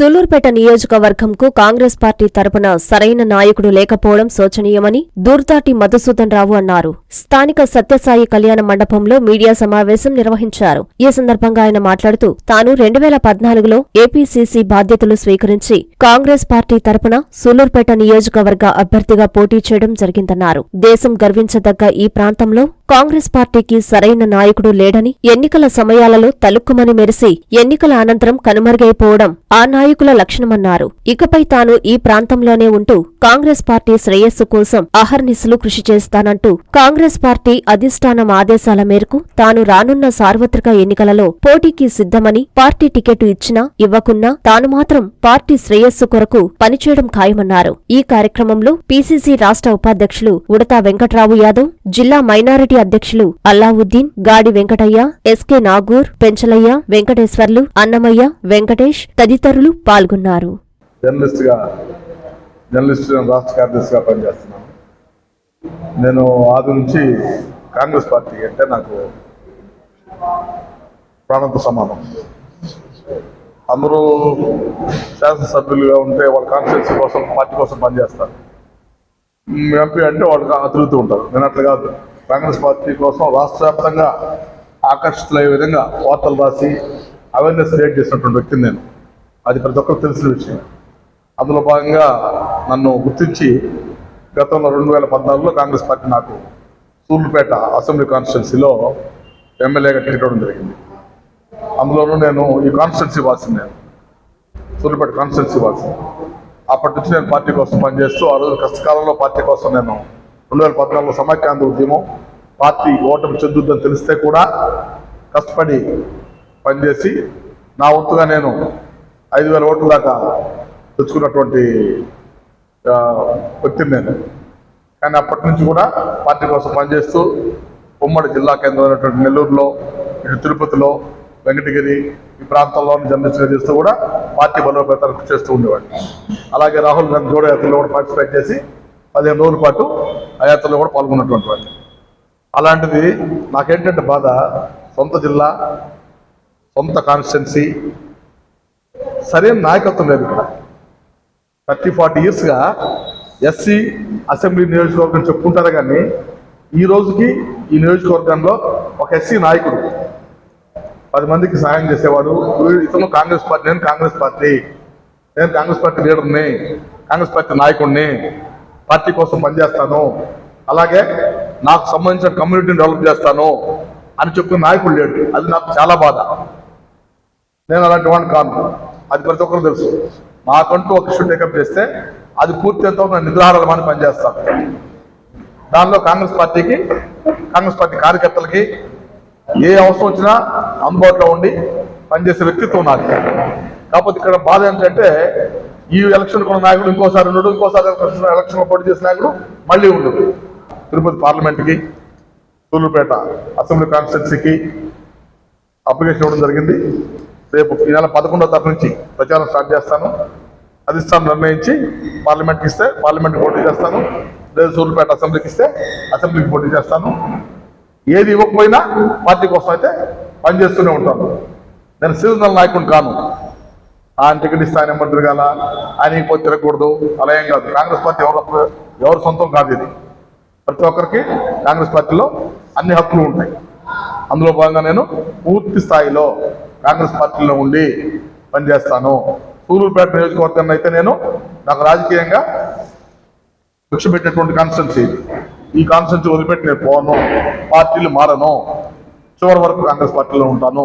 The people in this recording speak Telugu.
సూలూరుపేట నియోజకవర్గంకు కాంగ్రెస్ పార్టీ తరపున సరైన నాయకుడు లేకపోవడం శోచనీయమని దూర్దాటి మధుసూదన్ రావు అన్నారు. స్థానిక సత్యసాయి కళ్యాణ మండపంలో మీడియా సమావేశం నిర్వహించారు. ఈ సందర్భంగా ఆయన మాట్లాడుతూ తాను రెండు వేల పద్నాలుగులో ఏపీసీసీ బాధ్యతలు స్వీకరించి కాంగ్రెస్ పార్టీ తరపున సూలూరుపేట నియోజకవర్గ అభ్యర్థిగా పోటీ చేయడం జరిగిందన్నారు. దేశం గర్వించదగ్గ ఈ ప్రాంతంలో కాంగ్రెస్ పార్టీకి సరైన నాయకుడు లేడని ఎన్నికల సమయాలలో తలుక్కుమని మెరిసి ఎన్నికల అనంతరం కనుమరుగైపోవడం ఆ నాయకుల లక్షణమన్నారు. ఇకపై తాను ఈ ప్రాంతంలోనే ఉంటూ కాంగ్రెస్ పార్టీ శ్రేయస్సు కోసం అహర్నిశలు కృషి చేస్తానంటూ కాంగ్రెస్ పార్టీ అధిష్టానం ఆదేశాల మేరకు తాను రానున్న సార్వత్రిక ఎన్నికలలో పోటీకి సిద్ధమని పార్టీ టికెట్ ఇచ్చినా ఇవ్వకున్నా తాను మాత్రం పార్టీ శ్రేయస్సు కొరకు పనిచేయడం ఖాయమన్నారు. ఈ కార్యక్రమంలో పీసీసీ రాష్ట్ర ఉపాధ్యక్షులు ఉడతా వెంకట్రావు యాదవ్ జిల్లా మైనారిటీ అధ్యక్షులు అల్లావుద్దీన్ గాడి వెంకటయ్య ఎస్కే నాగూర్ పెంచలయ్య వెంకటేశ్వర్లు అన్నమయ్య వెంకటేష్ తదితరులు పాల్గొన్నారు. జర్నలిస్ట్గా జర్నలిస్ట్ రాష్ట్ర కార్యదర్శిగా పనిచేస్తున్నాను. నేను ఆది నుంచి కాంగ్రెస్ పార్టీ అంటే నాకు ప్రాణంతో సమానం. అందరూ శాసనసభ్యులుగా ఉంటే వాళ్ళ కాన్స్టిట్యూన్సీ కోసం పార్టీ కోసం పనిచేస్తారు. ఎంపీ అంటే వాళ్ళు తిరుగుతూ ఉంటారు నేను అట్లా కాదు. కాంగ్రెస్ పార్టీ కోసం రాష్ట్ర వ్యాప్తంగా ఆకర్షితులయ్యే విధంగా వార్తలు రాసి అవేర్నెస్ క్రియేట్ చేసినటువంటి వ్యక్తిని నేను. అది ప్రతి ఒక్కరు తెలిసిన విషయం. అందులో భాగంగా నన్ను గుర్తించి గతంలో రెండు వేల పద్నాలుగులో కాంగ్రెస్ పార్టీ నాకు సూళ్ళుపేట అసెంబ్లీ కాన్స్టిట్యున్సీలో ఎమ్మెల్యేగా టికెట్ ఇవ్వడం జరిగింది. అందులోనూ నేను ఈ కాన్స్టిట్యున్సీ వాసిని నేను. సూళ్ళుపేట కాన్స్టిట్యున్సీ వాసిని. అప్పటి నుంచి నేను పార్టీ కోసం పనిచేస్తూ ఆ రోజు కష్టకాలంలో పార్టీ కోసం నేను రెండు వేల పద్నాలుగులో సమైక్యాంధ్ర ఉద్యమం పార్టీ ఓటమి చెందుద్దని తెలిస్తే కూడా కష్టపడి పనిచేసి నా వంతుగా నేను ఐదు వేల ఓట్ల దాకా తెచ్చుకున్నటువంటి ఆ, వ్యక్తిని నేను. కానీ అప్పటి నుంచి కూడా పార్టీ కోసం పనిచేస్తూ ఉమ్మడి జిల్లా కేంద్రమైనటువంటి నెల్లూరులో ఇటు తిరుపతిలో వెంకటగిరి ఈ ప్రాంతాల్లో జర్నలిస్ట్గా చేస్తూ కూడా పార్టీ బలోపేతాలు కృషి చేస్తూ ఉండేవాడిని అలాగే రాహుల్ గాంధీ కూడా యాత్రలో కూడా పార్టిసిపేట్ చేసి పదిహేను రోజుల పాటు ఆ యాత్రలో కూడా పాల్గొన్నటువంటి వాడిని. అలాంటిది నాకేంటంటే బాధ సొంత జిల్లా సొంత కాన్స్టిట్యున్సీ సరైన నాయకత్వం లేదు ఇక్కడ. థర్టీ ఫార్టీ ఇయర్స్గా ఎస్సీ అసెంబ్లీ నియోజకవర్గం చెప్పుకుంటారు కానీ ఈ రోజుకి ఈ నియోజకవర్గంలో ఒక ఎస్సీ నాయకుడు పది మందికి సహాయం చేసేవాడు. ఇతను కాంగ్రెస్ పార్టీ నేను కాంగ్రెస్ పార్టీ. నేను కాంగ్రెస్ పార్టీ లీడర్ని కాంగ్రెస్ పార్టీ నాయకుడిని పార్టీ కోసం పనిచేస్తాను. అలాగే నాకు సంబంధించిన కమ్యూనిటీని డెవలప్ చేస్తాను అని చెప్పిన నాయకుడు లేడు. అది నాకు చాలా బాధ. నేను అలాంటి వాడిని కాను. అది ప్రతి ఒక్కరు తెలుసు. నాకంటూ ఒక ఇష్యూ టేకప్ చేస్తే అది పూర్తి ఎంతవరకు నేను నిద్రాహారాలని పనిచేస్తాను దానిలో కాంగ్రెస్ పార్టీకి కాంగ్రెస్ పార్టీ కార్యకర్తలకి ఏ అవసరం వచ్చినా అందుబాటులో ఉండి పనిచేసే వ్యక్తిత్వం నాది కాకపోతే ఇక్కడ బాధ ఏంటంటే ఈ ఎలక్షన్ కొన్న నాయకుడు ఇంకోసారి ఉండడు ఇంకోసారి ఎలక్షన్ పోటీ చేసిన నాయకుడు మళ్ళీ ఉండడు. తిరుపతి పార్లమెంట్కి సూళ్ళూరుపేట అసెంబ్లీ కాన్స్టిట్యున్సీకి అప్లికేషన్ ఇవ్వడం జరిగింది. రేపు ఈ నెల పదకొండో తారీఖు నుంచి ప్రచారం స్టార్ట్ చేస్తాను. అధిష్టానం నిర్ణయించి పార్లమెంట్కి ఇస్తే పార్లమెంట్కి పోటీ చేస్తాను. లేదు సూర్యపేట అసెంబ్లీకి ఇస్తే అసెంబ్లీకి పోటీ చేస్తాను. ఏది ఇవ్వకపోయినా పార్టీ కోసం అయితే పనిచేస్తూనే ఉంటాను. నేను సీజనల్ నాయకుడు కాను. ఆయన టికెట్ ఇస్తే ఆయన ఎమ్మటి తిరగాల ఆయన పోతే తిరగకూడదు అలా ఏం కాదు. కాంగ్రెస్ పార్టీ ఎవరు ఎవరు సొంతం కాదు ఇది. ప్రతి ఒక్కరికి కాంగ్రెస్ పార్టీలో అన్ని హక్కులు ఉంటాయి. అందులో భాగంగా నేను పూర్తి స్థాయిలో కాంగ్రెస్ పార్టీలో ఉండి పనిచేస్తాను. సూలూరుపేట నియోజకవర్గాన్ని అయితే నేను నాకు రాజకీయంగా లక్ష్య పెట్టినటువంటి కాన్స్టిట్యున్సీ ఈ కాన్స్టిట్యున్సీ వదిలిపెట్టి నేను పోను. పార్టీలు మారను. చివరి వరకు కాంగ్రెస్ పార్టీలో ఉంటాను.